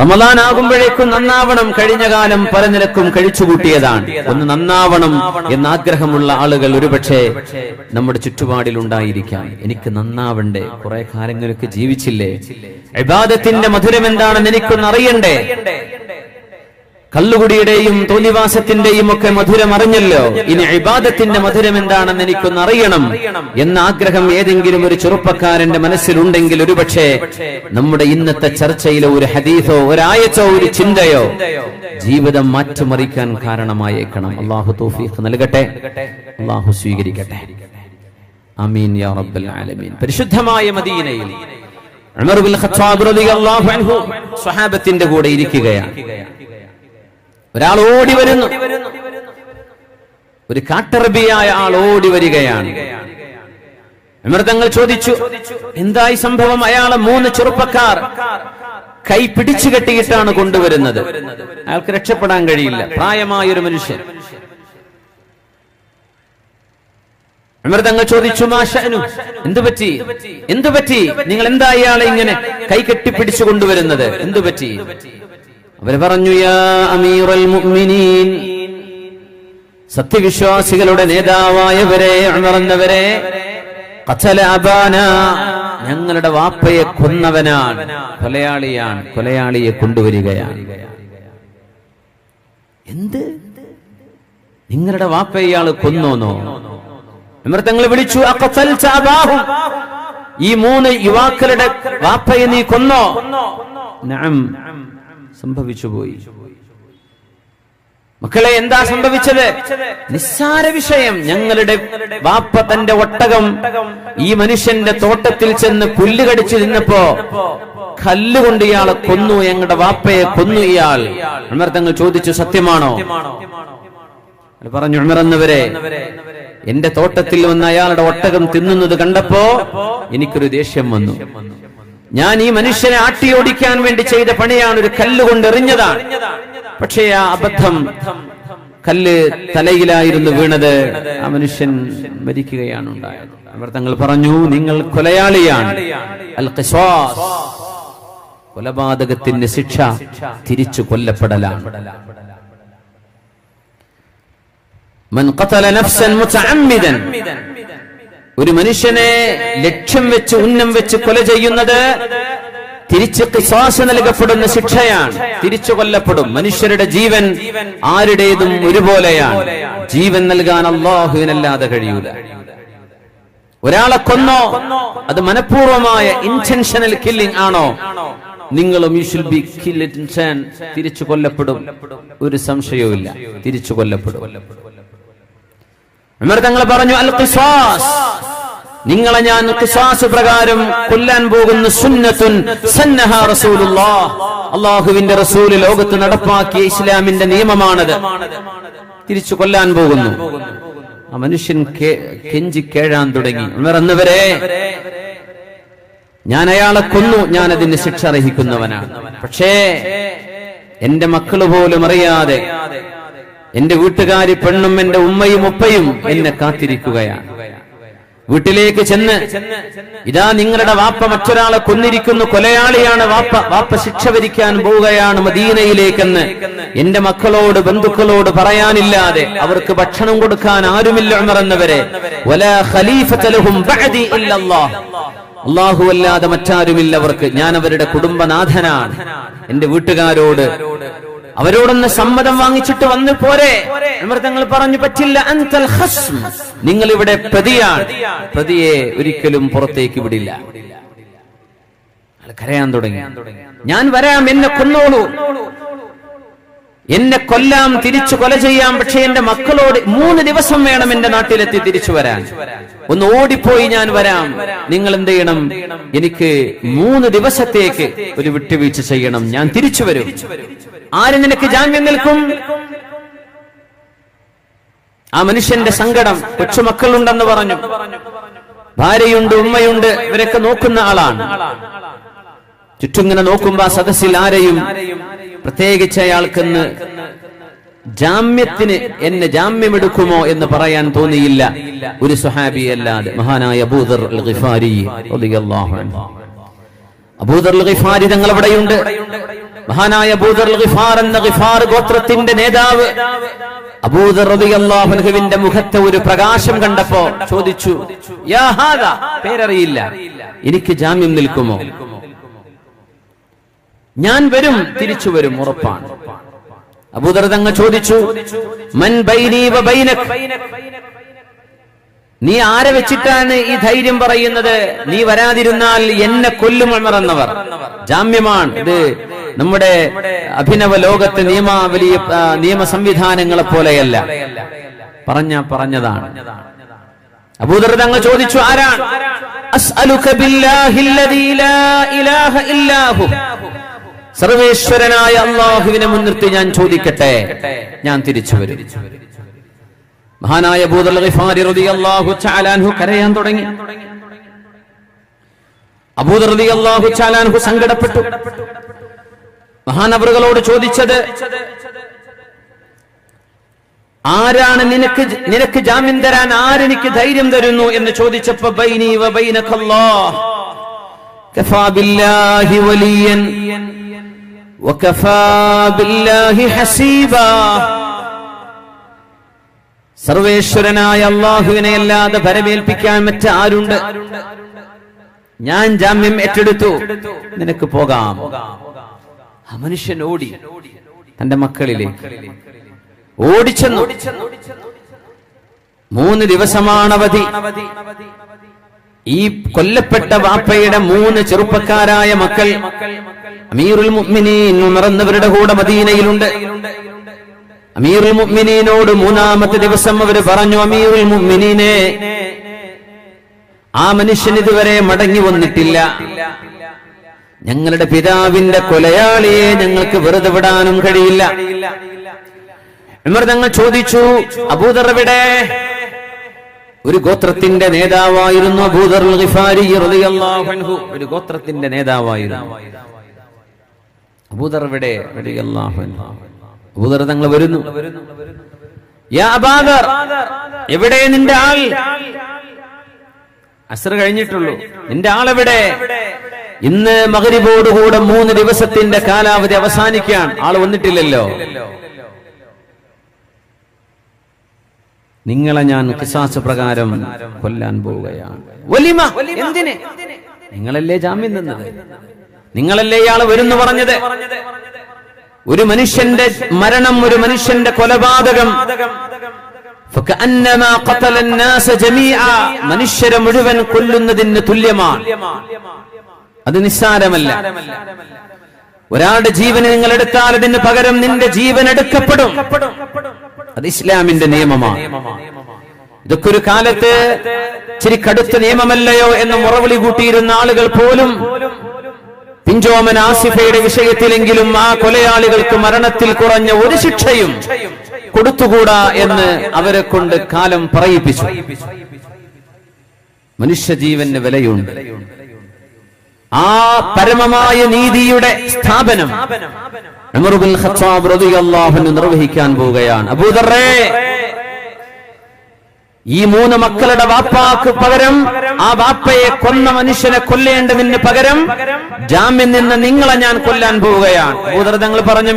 റമദാൻ ആകുമ്പോഴേക്കും നന്നാവണം കഴിഞ്ഞ കാലം പല നിലക്കും കഴിച്ചുകൂട്ടിയതാണ്. ഒന്ന് നന്നാവണം എന്നാഗ്രഹമുള്ള ആളുകൾ ഒരുപക്ഷെ നമ്മുടെ ചുറ്റുപാടിൽ ഉണ്ടായിരിക്കാം എനിക്ക് നന്നാവണ്ടേ? കുറെ കാലങ്ങളൊക്കെ ജീവിച്ചില്ലേ? ഇബാദത്തിന്റെ മധുരം എന്താണെന്ന് എനിക്കൊന്ന് കള്ളുകുടിയുടെയും തോന്നിവാസത്തിന്റെയും ഒക്കെ മധുരം അറിഞ്ഞല്ലോ. ഇനി ഇബാദത്തിന്റെ മധുരം എന്താണെന്ന് എനിക്കൊന്ന് അറിയണം. എന്ന ആഗ്രഹം ഏതെങ്കിലും ഒരു ചെറുപ്പക്കാരന്റെ മനസ്സിലുണ്ടെങ്കിൽ ഒരുപക്ഷെ നമ്മുടെ ഇന്നത്തെ ചർച്ചയിലോ ഒരു ഹദീസോ ഒരായച്ചോ ഒരു ചിന്തയോ ജീവിതം മാറ്റിമറിക്കാൻ കാരണമായേക്കണം. അള്ളാഹു തൗഫീഖ് നൽകട്ടെ. അള്ളാഹു സ്വീകരിക്കട്ടെ. അമീൻ യാ റബ്ബൽ ആലമീൻ. പരിശുദ്ധമായ മദീനയിൽ ഉമർ ബിൻ ഖത്താബ് റളിയല്ലാഹു അൻഹു സ്വഹാബത്തിന്റെ കൂടെ ഇരിക്കുകയാണ്. ഒരാൾ ഓടി വരുന്നു. ഒരു കാട്ടറബിയായ ആൾ ഓടി വരികയാണ്. അമൃതങ്ങൾ ചോദിച്ചു എന്തായി സംഭവം? അയാളെ മൂന്ന് ചെറുപ്പക്കാർ കൈ പിടിച്ചു കെട്ടിയിട്ടാണ് കൊണ്ടുവരുന്നത്. അയാൾക്ക് രക്ഷപ്പെടാൻ കഴിയില്ല. പ്രായമായ ഒരു മനുഷ്യൻ. അമൃതങ്ങൾ ചോദിച്ചു മാഷനു എന്തുപറ്റി എന്തുപറ്റി എന്തു പറ്റി? നിങ്ങൾ എന്താ ഇയാളെ ഇങ്ങനെ കൈ കെട്ടിപ്പിടിച്ചു കൊണ്ടുവരുന്നത്? എന്തു അവർ പറഞ്ഞു യാ അമീറൽ മുഅ്മിനീൻ. സത്യവിശ്വാസികളുടെ നേതാവായവരെ ഉണർന്നവരെ ഖതല അബാന ഞങ്ങളുടെ വാപ്പയെ കൊന്നവനാണ് കൊലയാളിയാണ് കൊലയാളിയെ കൊണ്ടുവരികയാണ്. എന്ത്? നിങ്ങളുടെ വാപ്പ ഇയാൾ കൊന്നോന്നോ? അമൃതങ്ങൾ വിളിച്ചു ഈ മൂന്ന് യുവാക്കളുടെ വാപ്പയെ നീ കൊന്നോ? നഅം സംഭവിച്ചു പോയി മക്കളെ എന്താ സംഭവിച്ചത്? നിസ്സാര വിഷയം. ഞങ്ങളുടെ വാപ്പ തന്റെ ഒട്ടകം ഈ മനുഷ്യന്റെ തോട്ടത്തിൽ ചെന്ന് പുല്ല് കടിച്ചു നിന്നപ്പോ കല്ലുകൊണ്ട് ഇയാളെ കൊന്നു ഞങ്ങളുടെ വാപ്പയെ കൊന്നു ഇയാൾ. ഉമർ തങ്ങൾ ചോദിച്ചു സത്യമാണോ? പറഞ്ഞു പറഞ്ഞു ഉണർന്നവരെ എന്റെ തോട്ടത്തിൽ വന്ന അയാളുടെ ഒട്ടകം തിന്നുന്നത് കണ്ടപ്പോ എനിക്കൊരു ദേഷ്യം വന്നു. ഞാൻ ഈ മനുഷ്യനെ ആട്ടിയോടിക്കാൻ വേണ്ടി ചെയ്ത പണിയാണ് ഒരു കല്ലുകൊണ്ട് എറിഞ്ഞതാണ്. പക്ഷേ ആ അബദ്ധം കല്ല് തലയിലായിരുന്നു വീണത്. ആ മനുഷ്യൻ മരിക്കുകയാണ് ഉണ്ടായത്. അവർ തങ്ങൾ പറഞ്ഞു നിങ്ങൾ കൊലയാളിയാണ്. അൽ കൊലപാതകത്തിന്റെ ശിക്ഷ തിരിച്ചു കൊല്ലപ്പെടലാണ്. മൻ ഖതല നഫ്സൻ മുതഅമ്മിദൻ ഒരു മനുഷ്യനെ ലക്ഷ്യം വെച്ച് ഉന്നം വെച്ച് കൊല ചെയ്യുന്നത് തിരിച്ച് കിസാസ് നൽകപ്പെടുന്ന ശിക്ഷയാണ്. തിരിച്ചു കൊല്ലപ്പെടും. മനുഷ്യരുടെ ജീവൻ ആരുടേതും ഒരുപോലെയാണ്. ജീവൻ നൽകാൻ അള്ളാഹുവിനല്ലാതെ കഴിയൂല. ഒരാളെ കൊന്നോ അത് മനഃപൂർവമായ ഇന്റൻഷനൽ കില്ലിംഗ് ആണോ? നിങ്ങളും യു ഷുൽ ബി തിരിച്ചു കൊല്ലപ്പെടും. ഒരു സംശയവുമില്ല. തിരിച്ചു കൊല്ലപ്പെടും. ഉമർ തങ്ങൾ പറഞ്ഞു അൽ ഖിസാസ്. നിങ്ങളെ ഞാൻ ഖിസാസ് പ്രകാരം കൊല്ലാൻ പോകുന്ന സുന്നത്തുൻ സന്നഹ റസൂലുള്ളാഹ്. അള്ളാഹുവിന്റെ റസൂൽ ലോകത്ത് നടപ്പാക്കിയ ഇസ്ലാമിന്റെ നിയമമാണത്. തിരിച്ചു കൊല്ലാൻ പോകുന്നു. ആ മനുഷ്യൻ കെഞ്ചി കേഴാൻ തുടങ്ങി. എന്നവരെ ഞാൻ അയാളെ കൊന്നു ഞാൻ അതിന് ശിക്ഷ അർഹിക്കുന്നവനാണ്. പക്ഷേ എന്റെ മക്കൾ പോലും അറിയാതെ എന്റെ വീട്ടുകാരി പെണ്ണും എന്റെ ഉമ്മയും ഉപ്പയും എന്നെ കാത്തിരിക്കുകയാണ്. വീട്ടിലേക്ക് ചെന്ന് ഇതാ നിങ്ങളുടെ വാപ്പ മറ്റൊരാളെ കൊന്നിരിക്കുന്നു കൊലയാളിയാണ് വാപ്പ വാപ്പ ശിക്ഷ വരിക്കാൻ പോവുകയാണ് മദീനയിലേക്കെന്ന് എന്റെ മക്കളോട് ബന്ധുക്കളോട് പറയാനില്ലാതെ അവർക്ക് ഭക്ഷണം കൊടുക്കാൻ ആരുമില്ല ഉണർന്നവരെ അള്ളാഹു അല്ലാതെ മറ്റാരുമില്ല അവർക്ക്. ഞാൻ അവരുടെ കുടുംബനാഥനാണ്. എന്റെ വീട്ടുകാരോട് അവരോടൊന്ന് സമ്മതം വാങ്ങിച്ചിട്ട് വന്നു പോരെ. അമൃതങ്ങൾ പറഞ്ഞു പറ്റില്ല അൻതൽ ഖസ്ം നിങ്ങൾ ഇവിടെ പ്രതിയാണ്. പ്രതിയെ ഒരിക്കലും പുറത്തേക്ക് വിടില്ല. കരയാൻ തുടങ്ങി. ഞാൻ വരാം എന്നെ കൊന്നോളൂ. എന്നെ കൊല്ലാം തിരിച്ചു കൊല ചെയ്യാം. പക്ഷെ എന്റെ മക്കളോട് മൂന്ന് ദിവസം വേണം എന്റെ നാട്ടിലെത്തി തിരിച്ചു വരാൻ. ഒന്ന് ഓടിപ്പോയി ഞാൻ വരാം. നിങ്ങൾ എന്ത് ചെയ്യണം? എനിക്ക് മൂന്ന് ദിവസത്തേക്ക് ഒരു വിട്ടുവീഴ്ച ചെയ്യണം. ഞാൻ തിരിച്ചു വരും. ആര് നിനക്ക് ജാമ്യം നിൽക്കും? ആ മനുഷ്യന്റെ സങ്കടം കൊച്ചുമക്കളുണ്ടെന്ന് പറഞ്ഞു. ഭാര്യയുണ്ട് ഉമ്മയുണ്ട് ഇവരൊക്കെ നോക്കുന്ന ആളാണ്. ചുറ്റുങ്ങനെ നോക്കുമ്പോ ആ സദസ്സിൽ ആരെയും പ്രത്യേകിച്ച് അയാൾക്കെന്ന് ജാമ്യത്തിന് എന്നെ ജാമ്യമെടുക്കുമോ എന്ന് പറയാൻ തോന്നിയില്ല. ഒരു സുഹാബി അല്ലാതെ മഹാനായ അബൂദർ. അബൂദർ തങ്ങൾ അവിടെയുണ്ട്. മഹാനായ അബൂദർ ഗിഫാർ എന്ന ഗിഫാർ ഗോത്രത്തിന്റെ നേതാവ്. അബൂദർ റളിയല്ലാഹുവിന്റെ മുഖത്തെ ഒരു പ്രകാശം കണ്ടപ്പോ ചോദിച്ചു പേരറിയില്ല. എനിക്ക് ജാമ്യം നിൽക്കുമോ? ഞാൻ വരും തിരിച്ചു വരും ഉറപ്പാണ്. അബൂദർ തങ്ങ ചോദിച്ചു മൻ നീ ആരെ വെച്ചിട്ടാണ് ഈ ധൈര്യം പറയുന്നത്? നീ വരാതിരുന്നാൽ എന്നെ കൊല്ലും എന്നവർ ജാമ്യമാണ് ഇത് നമ്മുടെ അഭിനവ ലോകത്തെ നിയമാവലി നിയമ സംവിധാനങ്ങളെ പോലെയല്ല. പറഞ്ഞ പറഞ്ഞതാണ്. അബൂദർ തങ്ങൾ ചോദിച്ചു ആരാണ് സർവേശ്വരനായ അള്ളാഹുവിനെ മുൻനിർത്തി ഞാൻ ചോദിക്കട്ടെ. ഞാൻ തിരിച്ചു വരും. മഹാനായ തആല അൻഹു കരയാൻ തുടങ്ങി. അബൂദർ തആല അൻഹു സങ്കടപ്പെട്ടു. മഹാനവറുകളോട് ചോദിച്ചത് ആരാണ് നിനക്ക് നിനക്ക് ജാമ്യം തരാൻ ആരെനിക്ക് ധൈര്യം തരുന്നു? എന്ന് ചോദിച്ചപ്പോ സർവേശ്വരനായ അള്ളാഹുവിനെ അല്ലാതെ ഭരമേൽപ്പിക്കാൻ മറ്റാരുണ്ട് ഞാൻ ജാമ്യം ഏറ്റെടുത്തു. നിനക്ക് പോകാം. ആ മനുഷ്യൻ ഓടി തന്റെ മക്കളിലേക്ക് ഓടിച്ചെന്നു. മൂന്ന് ദിവസമാണ് അവധി ഈ കൊല്ലപ്പെട്ട വാപ്പയുടെ മൂന്ന് ചെറുപ്പക്കാരായ മക്കൾ അമീറുൽ മുഅ്മിനീൻ ഉണർന്നവരുടെ കൂടെ മദീനയിലുണ്ട്. അമീറുൽ മുഅ്മിനീനോട് മൂന്നാമത്തെ ദിവസം അവർ പറഞ്ഞു അമീറുൽ മുഅ്മിനീനെ ആ മനുഷ്യൻ ഇതുവരെ മടങ്ങി വന്നിട്ടില്ല. ഞങ്ങളുടെ പിതാവിന്റെ കൊലയാളിയെ ഞങ്ങൾക്ക് വെറുതെ വിടാനും കഴിയില്ല. ഞങ്ങൾ ചോദിച്ചു അബൂദർവിടെ ഒരു ഗോത്രത്തിന്റെ നേതാവായിരുന്നു അബൂദർ ഒരു ഗോത്രത്തിന്റെ നേതാവായിരുന്നു. അബൂദർവിടെ അബൂദർ തങ്ങൾ വരുന്നു. എവിടെ നിന്റെ ആൾ? അസർ കഴിഞ്ഞിട്ടുള്ളൂ. നിന്റെ ആളെവിടെ ഇന്ന് മകരിബോടുകൂടെ മൂന്ന് ദിവസത്തിന്റെ കാലാവധി അവസാനിക്കാണ് ആൾ വന്നിട്ടില്ലല്ലോ. നിങ്ങളെ ഞാൻ കിസാസ് പ്രകാരം കൊല്ലാൻ പോവുകയാണ്. വലിമ നിങ്ങളല്ലേ ജാമ്യം നിന്നത് നിങ്ങളല്ലേ ഇയാൾ വരുന്നു പറഞ്ഞത്? ഒരു മനുഷ്യന്റെ മരണം ഒരു മനുഷ്യന്റെ കൊലപാതകം. മനുഷ്യരെ മുഴുവൻ കൊല്ലുന്നതിന് തുല്യമാണ്. അത് നിസ്സാരമല്ല. ഒരാളുടെ ജീവന് നിങ്ങൾ എടുത്താൽ അതിന് പകരം നിന്റെ ജീവൻ എടുക്കപ്പെടും. അത് ഇസ്ലാമിന്റെ നിയമമാണ്. ഇതൊക്കെ ഒരു കാലത്ത് ഇച്ചിരി കടുത്ത നിയമമല്ലയോ എന്ന് മുറവിളി കൂട്ടിയിരുന്ന ആളുകൾ പോലും പിഞ്ചോമൻ ആസിഫയുടെ വിഷയത്തിലെങ്കിലും ആ കൊലയാളികൾക്ക് മരണത്തിൽ കുറഞ്ഞ ഒരു ശിക്ഷയും കൊടുത്തുകൂടാ എന്ന് അവരെ കൊണ്ട് കാലം പറയിപ്പിച്ചു. മനുഷ്യജീവന് വിലയുണ്ട്. ആ പരമമായ നീതിയുടെ സ്ഥാപനം നിർവഹിക്കാൻ പോവുകയാണ്. അബൂദറേ ഈ മൂന്ന് മക്കളുടെ വാപ്പാക്ക് പകരം ആ വാപ്പയെ കൊന്ന മനുഷ്യനെ കൊല്ലേണ്ടതിന് പകരം ജാമ്യം നിന്ന് നിങ്ങളെ ഞാൻ കൊല്ലാൻ പോവുകയാണ്. അബൂദർ തങ്ങൾ പറഞ്ഞ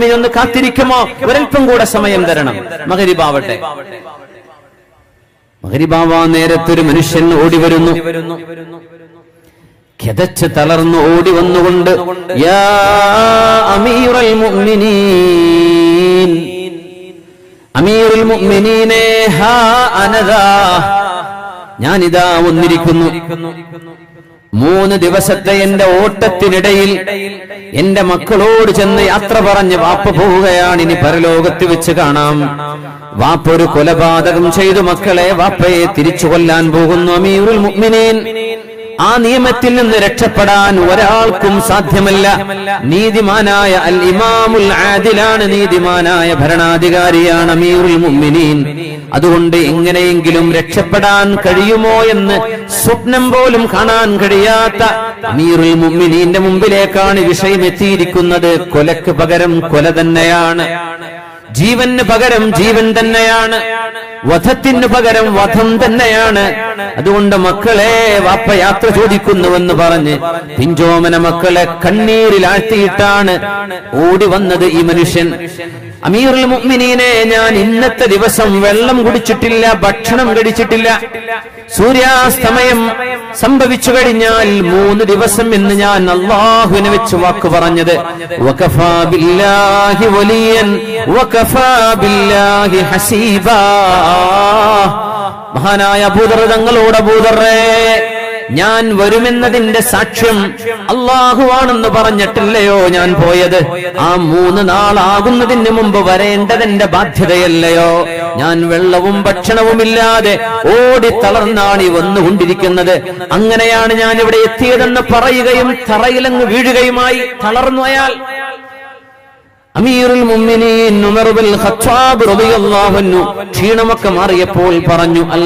മീർ ഒന്ന് കാത്തിരിക്കുമോ? ഒരൽപ്പം കൂടെ സമയം തരണം. മകരിബാവട്ടെ നേരത്തെ നേരത്തൊരു മനുഷ്യൻ ഓടി വരുന്നു. കിതച്ച് തളർന്നു ഓടി വന്നുകൊണ്ട് യാ മുഅ്മിനീൻ. അമീറുൽ ഹാ അനദാ. ഞാനിതാ വന്നിരിക്കുന്നു. മൂന്ന് ദിവസത്തെ എന്റെ ഓട്ടത്തിനിടയിൽ എന്റെ മക്കളോട് ചെന്ന് യാത്ര പറഞ്ഞ് വാപ്പ പോവുകയാണ് ഇനി പരലോകത്ത് വെച്ച് കാണാം. വാപ്പ ഒരു കൊലപാതകം ചെയ്തു മക്കളെ വാപ്പയെ തിരിച്ചു കൊല്ലാൻ പോകുന്നു അമീറുൽ മുഅ്മിനീൻ. ആ നിയമത്തിൽ നിന്ന് രക്ഷപ്പെടാൻ ഒരാൾക്കും സാധ്യമല്ല. നീതിമാനായ അൽ ഇമാമുൽ ആദിലാണ് നീതിമാനായ ഭരണാധികാരിയാണ് അമീറുൽ മുഅ്മിനീൻ. അതുകൊണ്ട് എങ്ങനെയെങ്കിലും രക്ഷപ്പെടാൻ കഴിയുമോ എന്ന് സ്വപ്നം പോലും കാണാൻ കഴിയാത്ത അമീറുൽ മുഅ്മിനീന്റെ മുമ്പിലേക്കാണ് വിഷയം എത്തിയിരിക്കുന്നത് കൊലക്ക് പകരം കൊല തന്നെയാണ്. ജീവന് പകരം ജീവൻ തന്നെയാണ്. വധത്തിന് പകരം വധം തന്നെയാണ്. അതുകൊണ്ട് മക്കളെ വാപ്പ യാത്ര ചോദിക്കുന്നുവെന്ന് പറഞ്ഞ് പിഞ്ചോമന മക്കളെ കണ്ണീരിൽ ആഴ്ത്തിയിട്ടാണ് ഓടി വന്നത് ഈ മനുഷ്യൻ. അമീറുൽ മുഅ്മിനീനെ ഞാൻ ഇന്നത്തെ ദിവസം വെള്ളം കുടിച്ചിട്ടില്ല ഭക്ഷണം കഴിച്ചിട്ടില്ല. സൂര്യാസ്തമയം സംഭവിച്ചു കഴിഞ്ഞാൽ മൂന്ന് ദിവസം എന്ന് ഞാൻ അള്ളാഹുവിനെ വെച്ച് വാക്ക് പറഞ്ഞത്. മഹാനായ ഭൂതർ തങ്ങളോട് അബൂദറേ ഞാൻ വരുമെന്നതിന്റെ സാക്ഷ്യം അള്ളാഹുവാണെന്ന് പറഞ്ഞിട്ടില്ലയോ ഞാൻ പോയത്? ആ മൂന്ന് നാളാകുന്നതിന് മുമ്പ് വരേണ്ടതെന്റെ ബാധ്യതയല്ലയോ? ഞാൻ വെള്ളവും ഭക്ഷണവുമില്ലാതെ ഓടി തളർന്നാണ് ഈ വന്നുകൊണ്ടിരിക്കുന്നത്. അങ്ങനെയാണ് ഞാൻ ഇവിടെ എത്തിയതെന്ന് പറയുകയും തറയിലങ്ങ് വീഴുകയുമായി തളർന്നു അയാൾ. അമീറുൽ മുഅ്മിനീൻ ഖത്താബ് റളിയല്ലാഹു അൻഹു ക്ഷീണമൊക്കെ മാറിയപ്പോൾ പറഞ്ഞു അൽ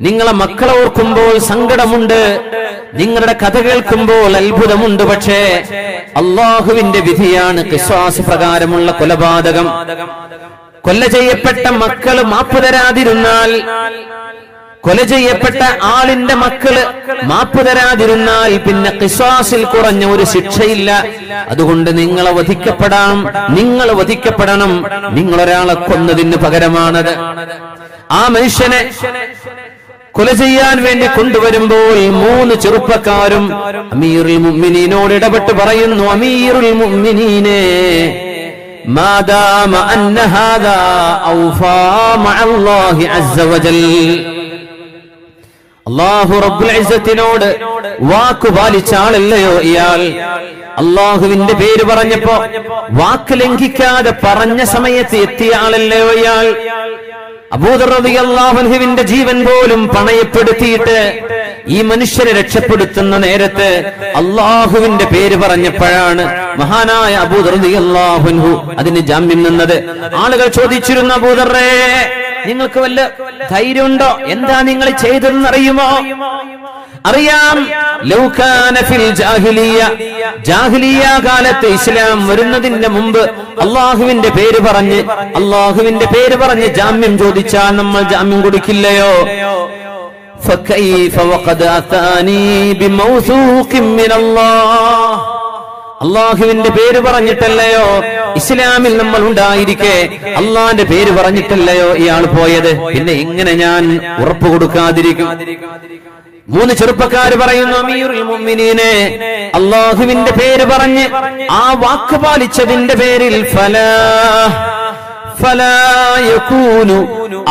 നിങ്ങളെ മക്കളെ ഓർക്കുമ്പോൾ സങ്കടമുണ്ട്. നിങ്ങളുടെ കഥ കേൾക്കുമ്പോൾ അത്ഭുതമുണ്ട് പക്ഷേ അള്ളാഹുവിന്റെ വിധിയാണ് ഖിസാസ് പ്രകാരമുള്ള കൊലപാതകം. കൊല്ല ചെയ്യപ്പെട്ട മക്കൾ മാപ്പ് തരാതിരുന്നാൽ കൊല ചെയ്യപ്പെട്ട ആളിന്റെ മക്കൾ മാപ്പ് തരാതിരുന്നാൽ പിന്നെ കിസാസിൽ കുറഞ്ഞ ഒരു ശിക്ഷയില്ല. അതുകൊണ്ട് നിങ്ങൾ വധിക്കപ്പെടാം നിങ്ങൾ വധിക്കപ്പെടണം. നിങ്ങൾ ഒരാളെ കൊന്നതിന് പകരമാണത്. ആ മനുഷ്യനെ കൊല ചെയ്യാൻ വേണ്ടി കൊണ്ടുവരുമ്പോൾ മൂന്ന് ചെറുപ്പക്കാരും അമീറുൽ മുഅ്മിനീനോട് ഇടപെട്ട് പറയുന്നു അമീറുൽ മുമ്മിനീനെ മാദാമ അന്ന ഹാദാ ഔഫാ മഅല്ലാഹി അസ്സ വജൽ. അള്ളാഹു വാക്കു വാക്ക് പാലിച്ച ആളല്ലയോ ഇയാൾ? അള്ളാഹുവിന്റെ പേര് പറഞ്ഞപ്പോ വാക്ക് ലംഘിക്കാതെ പറഞ്ഞ സമയത്ത് എത്തിയ ആളല്ലയോ ഇയാൾ? അബൂദർവിന്റെ ജീവൻ പോലും പണയപ്പെടുത്തിയിട്ട് ഈ മനുഷ്യരെ രക്ഷപ്പെടുത്തുന്ന നേരത്ത് അള്ളാഹുവിന്റെ പേര് പറഞ്ഞപ്പോഴാണ് മഹാനായ അബൂദർ അള്ളാഹുൻഹു അതിന് ജാമ്യം നിന്നത്. ആളുകൾ ചോദിച്ചിരുന്ന അബൂദറേ നിങ്ങൾക്ക് വല്ല ധൈര്യമുണ്ടോ എന്താ നിങ്ങൾ ചെയ്തതെന്ന് അറിയുമോ അറിയാം ലൗകാന ഫിൽ ജാഹിലിയ ജാഹിലിയ കാലത്ത് ഇസ്ലാം വരുന്നതിന്റെ മുമ്പ് അള്ളാഹുവിന്റെ പേര് പറഞ്ഞ് അള്ളാഹുവിന്റെ പേര് പറഞ്ഞ് ജാമ്യം ചോദിച്ചാൽ നമ്മൾ ജാമ്യം കൊടുക്കില്ലയോ فكيف وقد أتاني بموثوق من الله അള്ളാഹുവിന്റെ പേര് പറഞ്ഞിട്ടല്ലയോ? ഇസ്ലാമിൽ നമ്മൾ ഉണ്ടായിരിക്കെ. അള്ളാന്റെ പേര് പറഞ്ഞിട്ടല്ലയോ ഇയാൾ പോയത്? പിന്നെ എങ്ങനെ ഞാൻ ഉറപ്പ് കൊടുക്കാതിരിക്കും. മൂന്ന് ചെറുപ്പക്കാര് പറയുന്നു അമീറുൽ മുഅ്മിനീനെ അള്ളാഹുവിന്റെ പേര് പറഞ്ഞ് ആ വാക്ക് പാലിച്ചതിന്റെ പേരിൽ ഫലാ ഫലാ യകൂനു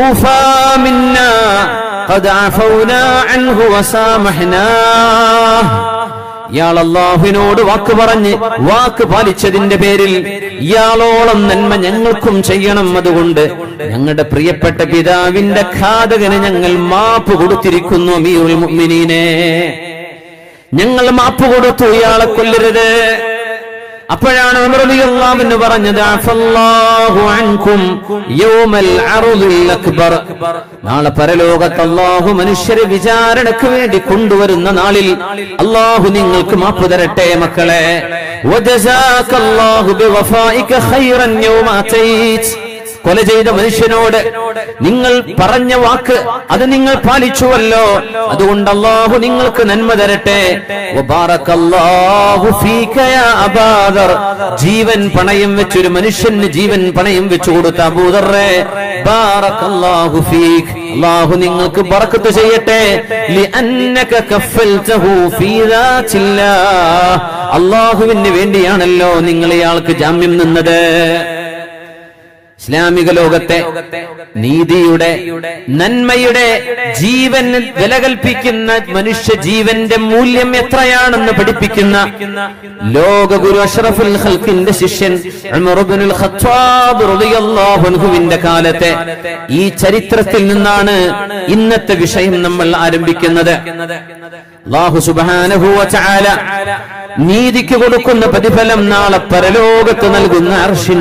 ഔഫാ മിന്നാ ഖദ് അഫൗനാ അൻഹു വസാമഹ്നാ. ഇയാൾ അള്ളാഹുവിനോട് വാക്ക് പറഞ്ഞ് വാക്ക് പാലിച്ചതിന്റെ പേരിൽ ഇയാളോളം നന്മ ഞങ്ങൾക്കും ചെയ്യണം അതുകൊണ്ട് ഞങ്ങളുടെ പ്രിയപ്പെട്ട പിതാവിന്റെ ഘാതകന് ഞങ്ങൾ മാപ്പ് കൊടുത്തിരിക്കുന്നു അമീറുൽ മുഅ്മിനീനെ. ഞങ്ങൾ മാപ്പ് കൊടുത്തു ഇയാളെ കൊല്ലരുത്. അപ്പോഴാണ് അൻഹു പറഞ്ഞത് നാളെ പരലോകത്ത് അള്ളാഹു മനുഷ്യരെ വിചാരണക്ക് വേണ്ടി കൊണ്ടുവരുന്ന നാളിൽ അള്ളാഹു നിങ്ങൾക്ക് മാപ്പ് തരട്ടെ മക്കളെ. കൊല ചെയ്ത മനുഷ്യനോട് നിങ്ങൾ പറഞ്ഞ വാക്ക് അത് നിങ്ങൾ പാലിച്ചുവല്ലോ. അതുകൊണ്ട് അള്ളാഹു നിങ്ങൾക്ക് നന്മ തരട്ടെ. ജീവൻ പണയം വെച്ചൊരു മനുഷ്യന് ജീവൻ പണയം വെച്ചു കൊടുത്ത അബൂദറേ ബാറക്കല്ലാഹു ഫീക് അള്ളാഹു നിങ്ങൾക്ക് ബറക്കത്ത് ചെയ്യട്ടെ. അള്ളാഹുവിന് വേണ്ടിയാണല്ലോ നിങ്ങൾ ഇയാൾക്ക് ജാമ്യം നിന്നത്. ഇസ്ലാമിക ലോകത്തെ നീതിയുടെ നന്മയുടെ ജീവൻ വില കൽപ്പിക്കുന്ന മനുഷ്യ ജീവന്റെ മൂല്യം എത്രയാണെന്ന് പഠിപ്പിക്കുന്ന ലോകഗുരു അഷ്റഫുൽ ഖൽക്കിന്റെ ശിഷ്യൻ ഉമർ ഇബ്നുൽ ഖത്താബ് റളിയല്ലാഹു അൻഹുവിന്റെ കാലത്തെ ഈ ചരിത്രത്തിൽ നിന്നാണ് ഇന്നത്തെ വിഷയം നമ്മൾ ആരംഭിക്കുന്നത്. തആല നീതിക്ക് കൊടുക്കുന്ന പ്രതിഫലം നാളെ പരലോകത്ത് നൽകുന്ന അർഷിൻ